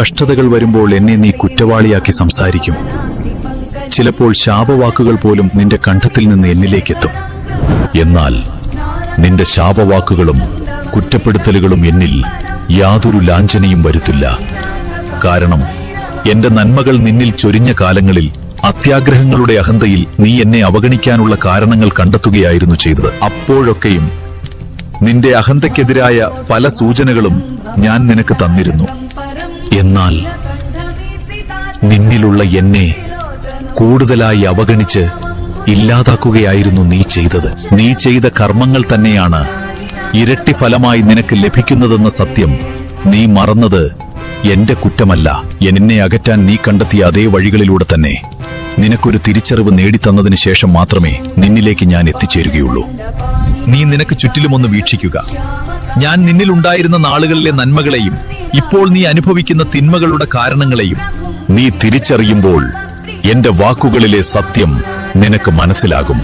കഷ്ടതകൾ വരുമ്പോൾ എന്നെ നീ കുറ്റവാളിയാക്കി സംസാരിക്കും. ചിലപ്പോൾ ശാപവാക്കുകൾ പോലും നിന്റെ കണ്ഠത്തിൽ നിന്ന് എന്നിലേക്കെത്തും. എന്നാൽ നിന്റെ ശാപവാക്കുകളും കുറ്റപ്പെടുത്തലുകളും എന്നിൽ യാതൊരു ലാഞ്ചനയും വരുത്തില്ല. കാരണം എന്റെ നന്മകൾ നിന്നിൽ ചൊരിഞ്ഞ കാലങ്ങളിൽ അത്യാഗ്രഹങ്ങളുടെ അഹന്തയിൽ നീ എന്നെ അവഗണിക്കാനുള്ള കാരണങ്ങൾ കണ്ടെത്തുകയായിരുന്നു ചെയ്തത്. അപ്പോഴൊക്കെയും നിന്റെ അഹന്തയ്ക്കെതിരായ പല സൂചനകളും ഞാൻ നിനക്ക് തന്നിരുന്നു. എന്നാൽ നിന്നിലുള്ള എന്നെ കൂടുതലായി അവഗണിച്ച് ഇല്ലാതാക്കുകയായിരുന്നു നീ ചെയ്തത്. നീ ചെയ്ത കർമ്മങ്ങൾ തന്നെയാണ് ഇരട്ടി ഫലമായി നിനക്ക് ലഭിക്കുന്നതെന്ന സത്യം. നീ മറന്നത് എന്റെ കുറ്റമല്ല. എന്നെ അകറ്റാൻ നീ കണ്ടെത്തിയ അതേ വഴികളിലൂടെ തന്നെ. നിനക്കൊരു തിരിച്ചറിവ് നേടിത്തന്നതിന് ശേഷം മാത്രമേ നിന്നിലേക്ക് ഞാൻ എത്തിച്ചേരുകയുള്ളൂ. നീ നിനക്ക് ചുറ്റിലുമൊന്ന് വീക്ഷിക്കുക. ഞാൻ നിന്നിലുണ്ടായിരുന്ന നാളുകളിലെ നന്മകളെയും ഇപ്പോൾ നീ അനുഭവിക്കുന്ന തിന്മകളുടെ കാരണങ്ങളെയും നീ തിരിച്ചറിയുമ്പോൾ എന്റെ വാക്കുകളിലെ സത്യം നിനക്ക് മനസ്സിലാകും.